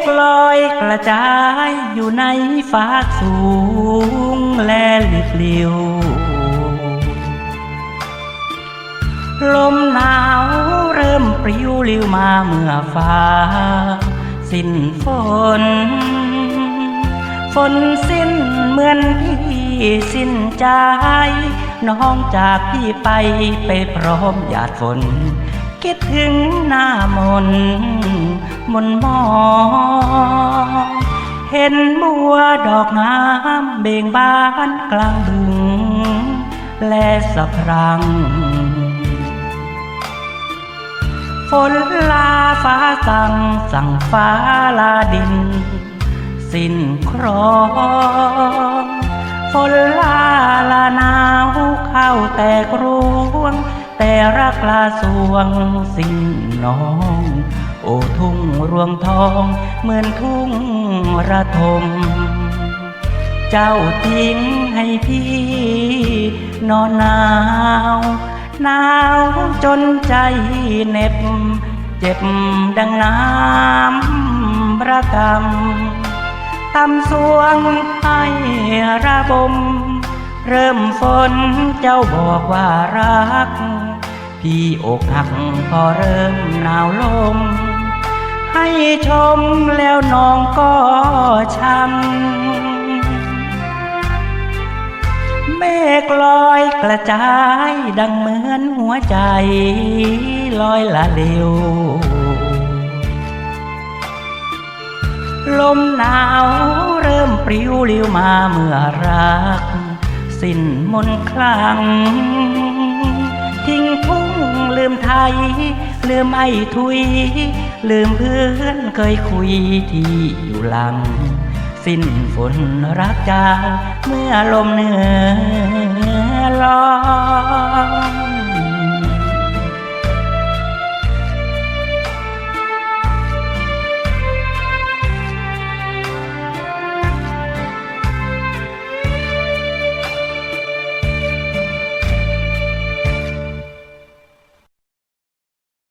ฆลอยกระจายอยู่ในฟ้าสูงและลิบลิว ลมหนาวเริ่มปลิวลิวมาเมื่อฟ้า สิ้นฝน ฝนสิ้นเหมือนพี่สิ้นใจ น้องจากพี่ไปไปพร้อมหยาดฝน คิดถึงหน้ามนมนมองเห็นบัวดอกงามเบ่งบานกลางบึง และสักครั้งฝนลาฟ้าสั่งสั่งฟ้าลาดิน สิ้นครอง รักลาสวงสิ้นน้อง โอทุ่งรวงทอง เหมือนทุ่งระทม เจ้าทิ้งให้พี่ นอนหนาว หนาวจนใจเหน็บ เจ็บดังน้ำระกำทำสวงให้ระบมเริ่มฝนเจ้าบอกว่ารัก พี่อกหักพอเริ่มหนาวลม ให้ชมแล้วน้องก็ช้ำเมฆลอยกระจายดังเหมือนหัวใจ ลอยละเร็ว ลมหนาวเริ่มปลิวลิวมาเมื่อรัก สิ้นมนคลัง ทิ้งทุ่งลืมไทย ลืมไอ้ทุย ลืมเพื่อนเคยคุยที่อยู่หลัง สิ้นฝนรักจางเมื่อลมเหนือลอย